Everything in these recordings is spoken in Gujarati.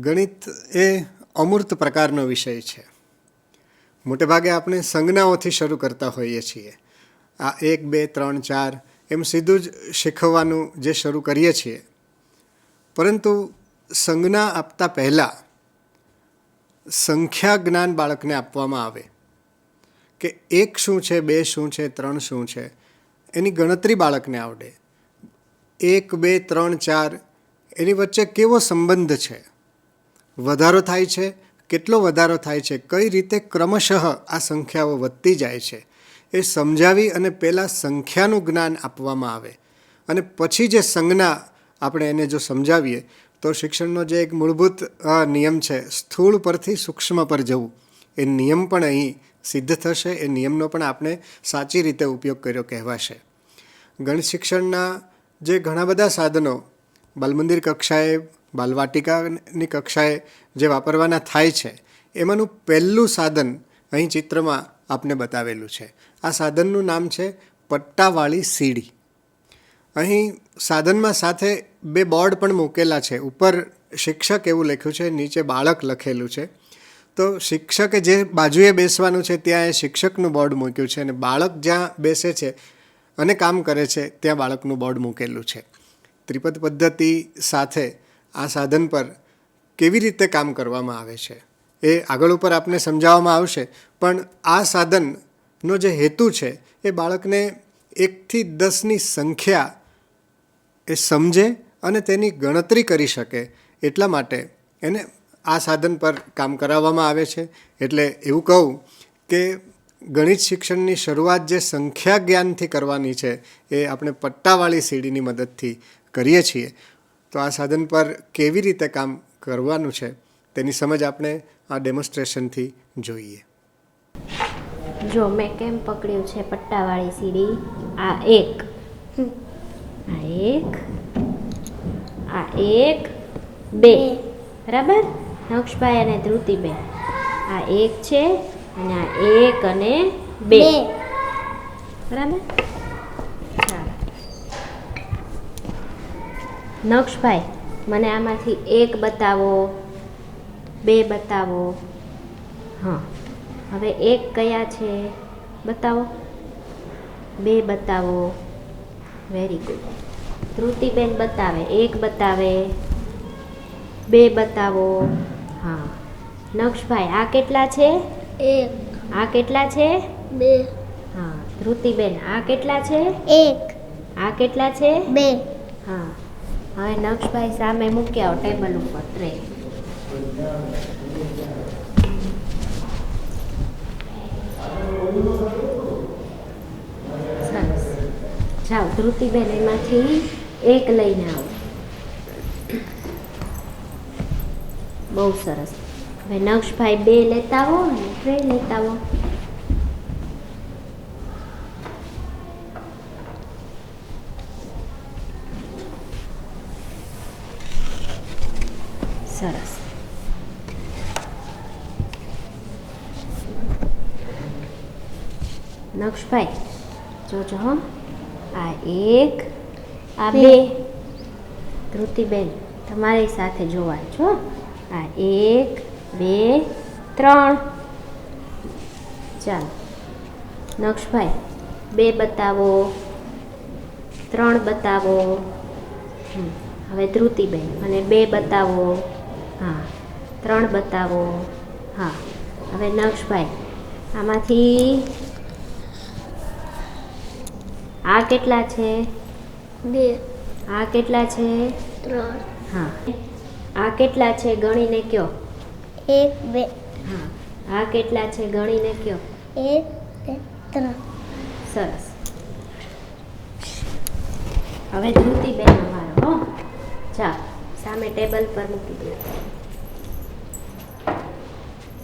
ગણિત એ અમૂર્ત પ્રકારનો વિષય છે. મોટેભાગે આપણે સંજ્ઞાઓથી શરૂ કરતા હોઈએ છીએ. આ એક, બે, ત્રણ, ચાર એમ સીધું જ શીખવવાનું જે શરૂ કરીએ છીએ. પરંતુ સંજ્ઞા આપતા પહેલાં સંખ્યા જ્ઞાન બાળકને આપવામાં આવે કે એક શું છે, બે શું છે, ત્રણ શું છે, એની ગણતરી બાળકને આવડે. એક, બે, ત્રણ, ચાર એની વચ્ચે કેવો સંબંધ છે? વધારો થાય છે? કેટલો વધારો થાય છે? કઈ રીતે ક્રમશઃ આ સંખ્યાઓ વધતી જાય છે? એ સમજાવી અને પહેલાં સંખ્યાનું જ્ઞાન આપવામાં આવે. અને પછી જે સંજ્ઞા આપણે એને જો સમજાવીએ, તો શિક્ષણનો જે એક મૂળભૂત નિયમ છે, સ્થૂળ પરથી સૂક્ષ્મ પર જવું. એ નિયમ પણ અહીં સિદ્ધ થશે. એ નિયમનો પણ આપણે સાચી રીતે ઉપયોગ કર્યો કહેવાશે. ગણિત શિક્ષણના જે ઘણા બધા સાધનો, બાલમંદિર કક્ષાએ, બાલવાટિકાની કક્ષાએ જે વાપરવાના થાય છે, એમાંનું પહેલું સાધન અહીં ચિત્રમાં આપને બતાવેલું છે. આ સાધનનું નામ છે પટ્ટાવાળી સીડી. અહીં સાધનમાં સાથે બે બોર્ડ પણ મૂકેલા છે. ઉપર શિક્ષક એવું લખ્યું છે, નીચે બાળક લખેલું છે. તો શિક્ષકે જે બાજુએ બેસવાનું છે, ત્યાં એ શિક્ષકનું બોર્ડ મૂક્યું છે અને બાળક જ્યાં બેસે છે અને કામ કરે છે, ત્યાં બાળકનું બોર્ડ મૂકેલું છે. ત્રિપદ પદ્ધતિ સાથે આ સાધન પર કેવી રીતે કામ કરવામાં આવે છે? એ આગળ ઉપર આપને સમજાવવામાં આવશે. પણ આ સાધનનો જે હેતુ છે, એ બાળકને એકથી દસની સંખ્યા એ સમજે અને તેની ગણતરી કરી શકે. એટલા માટે એને આ સાધન પર કામ કરાવવામાં આવે છે. એટલે એવું કહું કે ગણિત શિક્ષણની શરૂઆત જે સંખ્યા જ્ઞાનથી કરવાની છે, એ આપણે પટ્ટાવાળી સીડીની મદદથી કરીએ છીએ. તો આ સાધન પર કેવી રીતે કામ કરવાનું છે તેની સમજ આપણે આ ડેમોન્સ્ટ્રેશનથી જોઈએ. જો મેં કેમ પકડ્યું છે પટ્ટાવાળી સીડી? આ એક. આ એક. આ એક. બે. બરાબર? નક્ષભાઈ અને ધ્રુતિબેન. આ એક છે અને આ એક અને બે. બરાબર? નક્ષભાઈ મને આમાંથી એક બતાવો બે બતાવો. હા હવે એક કયા છે? બતાવો. બે બતાવો. વેરી ગુડ ધ્રુતિબેન બતાવે એક બતાવે. બે બતાવો. હા. નક્ષભાઈ આ કેટલા છે? એક. આ કેટલા છે? બે. હા ધ્રુતિબેન આ કેટલા છે? એક. આ કેટલા છે? બે. હા. હવે નક્ષભાઈ સામે મૂકી આવો ટેબલ ઉપર ટ્રે સરસ. જાઓ, ધૃતિબેન એમાંથી એક લઈને આવો. બહુ સરસ. હવે નક્ષભાઈ બે લેતા આવો ને ટ્રે લેતા આવો સરસ નક્ષભાઈ જોજો હો આ એક આ બે. ધૃતિબેન તમારી સાથે જોવા છો આ એક બે ત્રણ ચાલો નક્ષભાઈ બે બતાવો ત્રણ બતાવો. હવે ધ્રુતિબેન અને બે બતાવો હા ત્રણ બતાવો હા હવે નક્ષભાઈ આમાંથી આ કેટલા છે? બે. આ કેટલા છે? ત્રણ. હા. આ કેટલા છે ગણીને કયો? એક બે. હા. આ કેટલા છે ગણીને કયો? એક બે ત્રણ. સરસ. હવે ધ્રુતિબેન અમારો હો. ચાલ સામે ટેબલ પર મૂકી દે.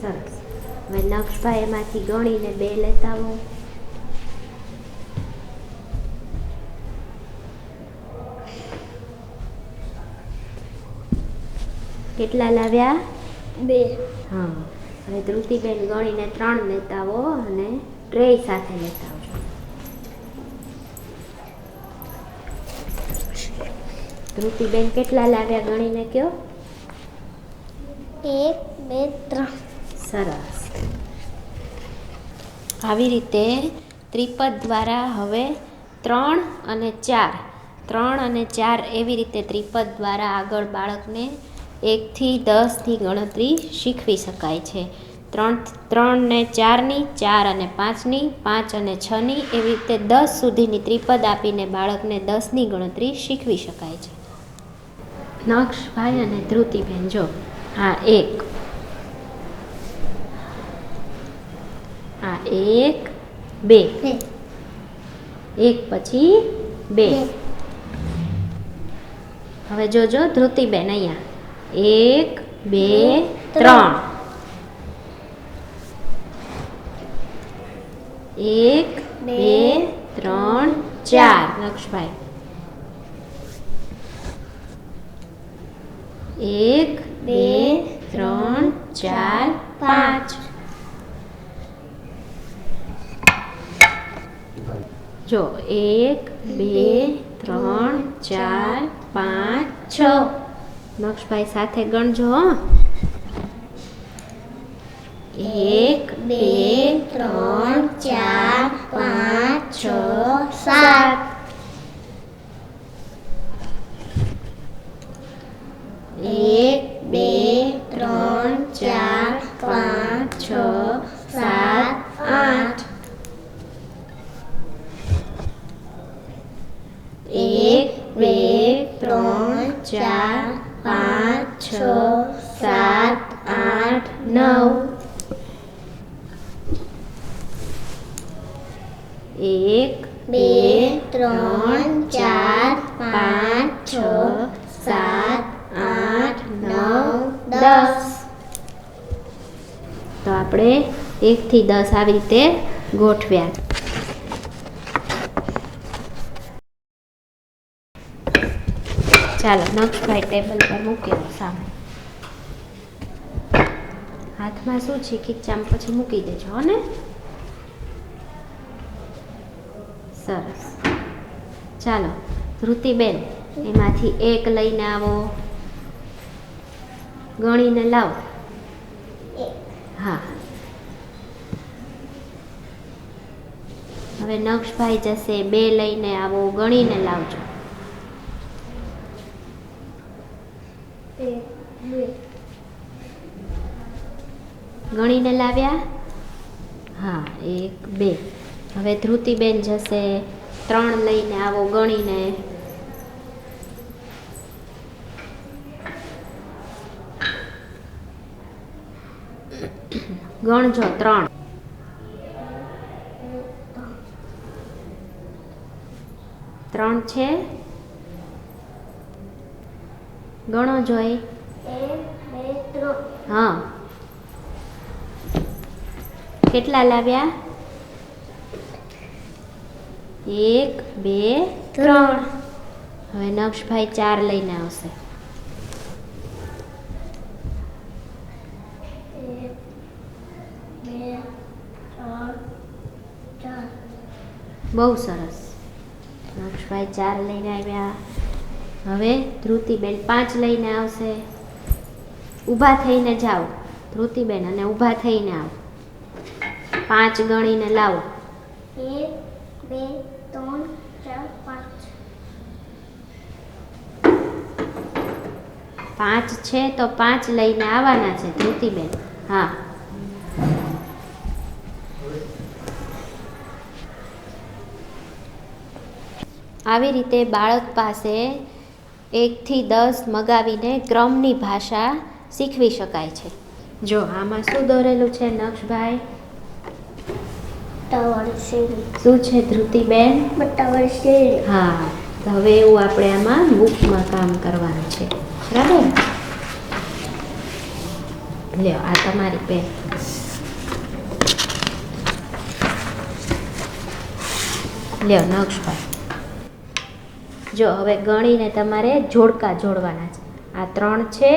સરસ. હવે નક્ષભાઈ એમાંથી ગણીને બે લેતા આવો. કેટલા લાવ્યા? બે. હા. હવે ધ્રુતિબેન ગણીને ત્રણ લેતા આવો અને ટ્રે સાથે લેતા આવજો. ધ્રુતિબેન કેટલા લાવ્યા ગણીને કયો? એક બે ત્રણ. સરસ. આવી રીતે ત્રિપદ દ્વારા હવે ત્રણ અને ચાર. ત્રણ અને ચાર એવી રીતે ત્રિપદ દ્વારા આગળ બાળકને એકથી દસની ગણતરી શીખવી શકાય છે. ત્રણ ત્રણ ને ચારની ચાર અને પાંચની પાંચ અને છની એવી રીતે દસ સુધીની ત્રિપદ આપીને બાળકને દસની ગણતરી શીખવી શકાય છે. નક્ષભાઈ અને ધ્રુતિબેન જો હા એક. આ એક બે. એક પછી બે. બે. હવે જોજો ધ્રુતિબેન અહીંયા. એક બે ત્રણ. એક બે ત્રણ ચાર. લક્ષભાઈ એક બે ત્રણ ચાર પાંચ. જો એક બે ત્રણ ચાર પાંચ છ. નક્ષભાઈ સાથે ગણજો એક, બે, ત્રણ, ચાર, પાંચ, છ, સાત. એક, બે, ત્રણ, ચાર, પાંચ, છ, સાત, આઠ એક બે ત્રણ ચાર પાંચ છ સાત આઠ નવ એક બે ત્રણ ચાર પાંચ છ સાત, આઠ, નવ, દસ. તો આપણે એકથી દસ આવી રીતે ગોઠવ્યા. ચાલો નક્ષભાઈ ટેબલ પર મૂકી સામે. હાથમાં શું છે? ખીચામ પછી મૂકી દેજો ને? સરસ. ચાલો ધ્રુતિબેન એમાંથી એક લઈને આવો. ગણીને લાવો. હા. હવે નક્ષભાઈ જશે બે લઈને આવો ગણીને લાવજો. ગણીને લાવ્યા? હા એક બે. હવે ધ્રુતિબેન જશે ત્રણ લઈને આવો ગણીને. ગણજો ત્રણ. ત્રણ છે. ગણો જોઈ. હા. કેટલા લાવ્યા? એક બે ત્રણ. હવે નક્ષભાઈ ચાર લઈને આવશે એક બે ત્રણ ચાર બહુ સરસ. નક્ષભાઈ ચાર લઈને આવ્યા. હવે ધ્રુતિબેન પાંચ લઈને આવશે. ઊભા થઈને જાઓ. ધ્રુતિબેન અને ઊભા થઈને આવો. પાંચ ગણીને લાવો. એક બે ત્રણ ચાર પાંચ. પાંચ છે તો પાંચ લઈને આવવાના છે ધ્રુતિબેન. હા. આવી રીતે બાળક પાસે એકથી દસ મગાવીને ક્રમની ભાષા શીખવી શકાય છે. જો આમાં શું દોરેલું છે નક્ષભાઈ શું છે શેરી હા તો હવે એવું આપણે આમાં બુકમાં કામ કરવાનું છે. બરાબર? લ્યો આ તમારી પેન. લ્યો નક્ષભાઈ જો હવે ગણીને તમારે જોડકા જોડવાના છે. આ ત્રણ છે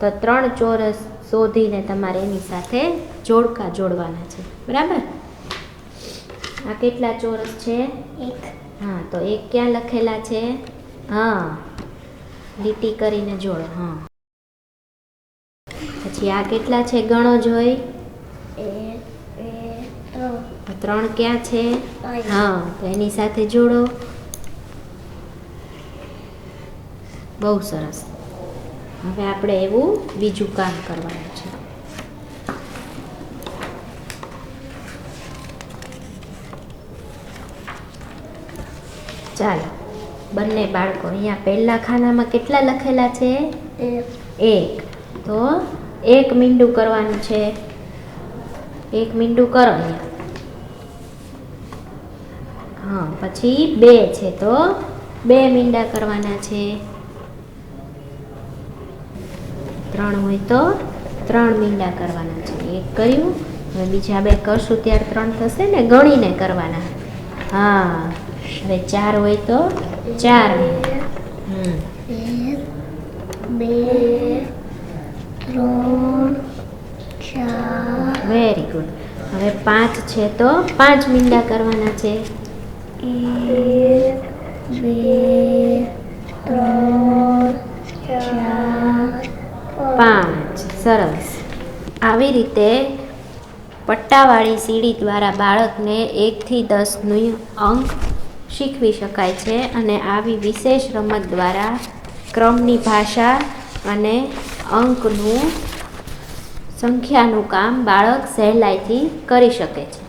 તો ત્રણ ચોરસ શોધીને તમારે એની સાથે જોડકા જોડવાના છે. બરાબર? આ કેટલા ચોરસ છે? એક. હા તો એક ક્યાં લખેલા છે? હા લીટી કરીને જોડો હા. પછી આ કેટલા છે ગણો જોઈ? ત્રણ. ક્યાં છે? હા તો એની સાથે જોડો. બહુ સરસ. હવે આપણે એવું બીજું કામ કરવાનું છે. ચાલો બંને બાળકો અહીંયા પહેલા ખાનામાં કેટલા લખેલા છે? એક. એક. તો એક મીંડું કરવાનું છે. એક મીંડું કરો અહીંયા. હા પછી બે છે તો બે મીંડા કરવાના છે. ત્રણ હોય તો ત્રણ મીંડા કરવાના છે. એક કર્યું, હવે બીજા બે કરશું ત્યારે ત્રણ થશે ને ગણીને કરવાના. હા, હવે ચાર હોય તો ચાર. બે ત્રણ ચાર વેરી ગુડ હવે પાંચ છે તો પાંચ મીંડા કરવાના છે. એક, બે, ત્રણ, ચાર. પાંચ. સરસ. આવી રીતે પટ્ટાવાળી સીડી દ્વારા બાળકને એકથી દસનું અંક શીખવી શકાય છે અને આવી વિશેષ રમત દ્વારા ક્રમની ભાષા અને અંકનું સંખ્યાનું કામ બાળક સહેલાઈથી કરી શકે છે.